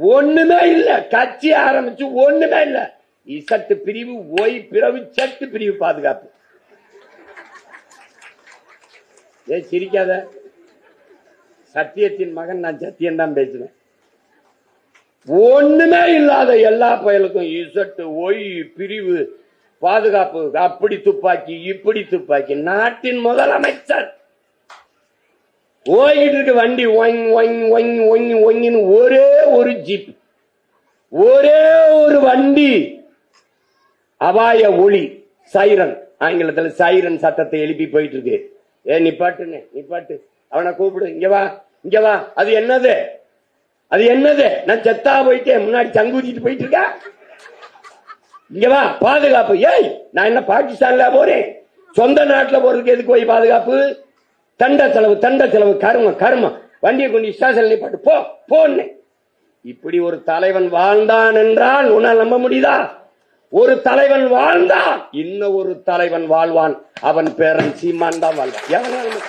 ஒண்ணுமே இல்ல. கட்சி ஆரம்பிச்சு ஒண்ணுமே இல்ல. இசட்டு பிரிவு ஒய் பிறவு சட்டு பிரிவு பாதுகாப்பு. ஏ சிரிக்காத. சத்தியத்தின் மகன் நான் சத்தியம் தான் பேசுவேன். ஒண்ணுமே இல்லாத எல்லா பயலுக்கும் இசட்டு ஒய் பிரிவு பாதுகாப்பு. அப்படி துப்பாக்கி இப்படி துப்பாக்கி. நாட்டின் முதலமைச்சர். ஓய்கிட்டு இருக்க வண்டி ஒங் ஒங் ஒங் ஒங் ஒங்கின்னு ஒரே ஒரு ஜீப் ஒரே ஒரு வண்டி அபாய ஒளி சைரன். ஆங்கிலத்தில் சைரன் சத்தத்தை எழுப்பி போயிட்டு இருக்கு ஏ நிப்பாட்டுன்னு நிப்பாட்டு அவனை கூப்பிடு இங்க வா இங்க வா. அது என்னது? அது என்னது? நான் செத்தா போயிட்டேன் முன்னாடி சங்கூதிட்டு போயிட்டு இருக்கா இங்க வா பாதுகாப்பு. ஏய் நான் என்ன பாகிஸ்தான்ல போறேன்? சொந்த நாட்டுல போறதுக்கு எதுக்கு போய் பாதுகாப்பு? தண்ட செலவு தண்ட செலவு கருமம் கருமம். வண்டியை கொண்டு ஸ்டேஷன் நிப்பாட்டு போ போன்னு. இப்படி ஒரு தலைவன் வாழ்ந்தான் என்றால் உன்னால் நம்ப முடியுதா? ஒரு தலைவன் வாழ்ந்தான் இன்னும் ஒரு தலைவன் வாழ்வான். அவன் பேரன் சீமான் தான் வாழ்வான். எவனாலும்